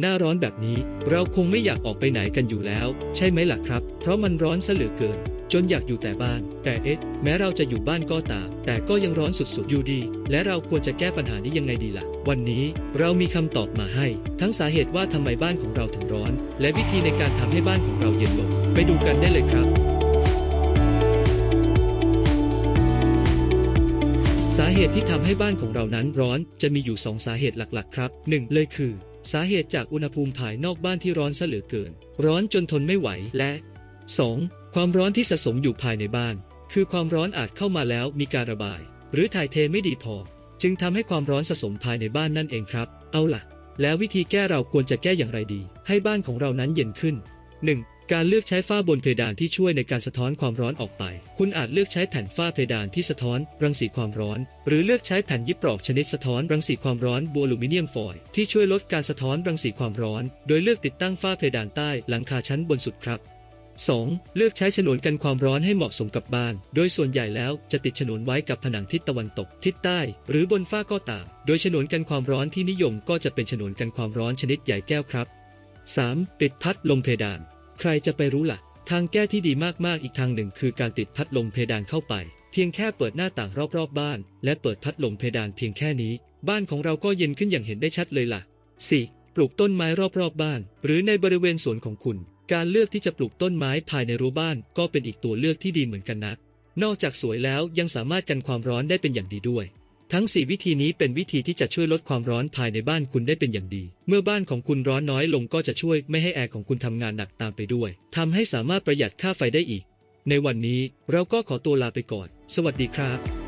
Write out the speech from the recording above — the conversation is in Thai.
หน้าร้อนแบบนี้เราคงไม่อยากออกไปไหนกันอยู่แล้ว ใช่ไหมล่ะครับ เพราะมันร้อนซะเหลือเกิน จนอยากอยู่แต่บ้าน แต่เอ๊ะ แม้เราจะอยู่บ้านก็ตาม แต่ก็ยังร้อนสุดๆ อยู่ดี และเราควรจะแก้ปัญหานี้ยังไงดีล่ะ วันนี้เรามีคำตอบมาให้ ทั้งสาเหตุว่าทำไมบ้านของเราถึงร้อน และวิธีในการทำให้บ้านของเราเย็นลง ไปดูกันได้เลยครับสาเหตุที่ทำให้บ้านของเรานั้นร้อนจะมีอยู่ 2 สาเหตุหลัก ๆ ครับ 1. เลยคือ สาเหตุจากอุณหภูมิภายนอกบ้านที่ร้อนซะเหลือเกิน ร้อนจนทนไม่ไหวและ 2. ความร้อนที่สะสมอยู่ภายในบ้าน คือความร้อนอาจเข้ามาแล้วมีการระบาย หรือถ่ายเทไม่ดีพอ จึงทำให้ความร้อนสะสมภายในบ้านนั่นเองครับ เอาล่ะ แล้ววิธีแก้เราควรจะแก้อย่างไรดี ให้บ้านของเรานั้นเย็นขึ้น 1. การเลือกใช้ฝ้าบนเพดานที่ช่วยในการสะท้อนความร้อนออกไป คุณอาจเลือกใช้แผ่นฝ้าเพดานที่สะท้อนรังสีความร้อน หรือเลือกใช้แผ่นยิบปลอกชนิดสะท้อนรังสีความร้อนบัวอลูมิเนียมฟอยล์ที่ช่วยลดการสะท้อนรังสีความร้อน โดยเลือกติดตั้งฝ้าเพดานใต้หลังคาชั้นบนสุดครับ 2. เลือกใช้ฉนวนกันความร้อนให้เหมาะสมกับบ้าน โดยส่วนใหญ่แล้วจะติดฉนวนไว้กับผนังทิศตะวันตก ทิศใต้ หรือบนฝ้าก็ตาม โดยฉนวนกันความร้อนที่นิยมก็จะเป็นฉนวนกันความร้อนชนิดใหญ่แก้วครับ 3. ติดพัดลมเพดาน ใครจะไปรู้ล่ะ ทางแก้ที่ดีมากๆ อีกทางหนึ่งคือการติดพัดลมเพดานเข้าไป เพียงแค่เปิดหน้าต่างรอบๆบบ้าน และเปิดพัดลมเพดานเพียงแค่นี้ บ้านของเราก็เย็นขึ้นอย่างเห็นได้ชัดเลยล่ะ 4. ปลูกต้นไม้รอบๆบบ้าน หรือในบริเวณสวนของคุณ การเลือกที่จะปลูกต้นไม้ภายในรั้วบ้าน ก็เป็นอีกตัวเลือกที่ดีเหมือนกันนะนอกจากสวยแล้วยังสามารถกันความร้อนได้เป็นอย่างดีด้วย ทั้ง 4 วิธีนี้เป็นวิธีที่จะช่วยลดความร้อนภายในบ้านคุณได้เป็นอย่างดี เมื่อบ้านของคุณร้อนน้อยลงก็จะช่วยไม่ให้แอร์ของคุณทำงานหนักตามไปด้วย ทำให้สามารถประหยัดค่าไฟได้อีก ในวันนี้เราก็ขอตัวลาไปก่อน สวัสดีครับ